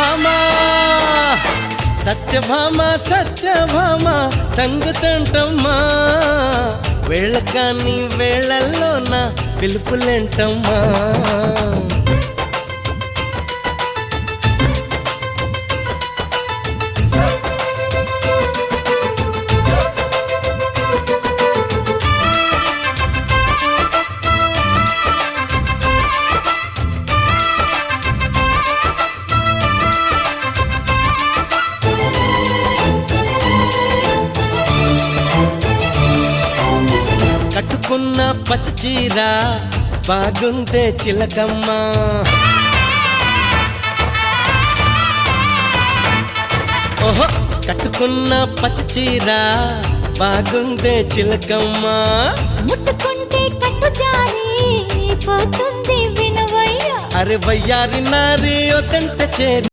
సత్యభామ సత్యభామ సత్యభామ సంగుతంటమ్మా. వేళ కానీ వేళల్లో నా పిలుపులేంటమ్మా. కట్టుకున్న పచ్చ చీర బాగుందే చిలకమ్మా. ఓహో కట్టుకున్న పచ్చ చీర బాగుందే చిలకమ్మా. ముట్టుకుంటే కట్టు జారి పోతుంది వినవయ్యా. అరే వయ్యారి నారి ఒతంట చేరి.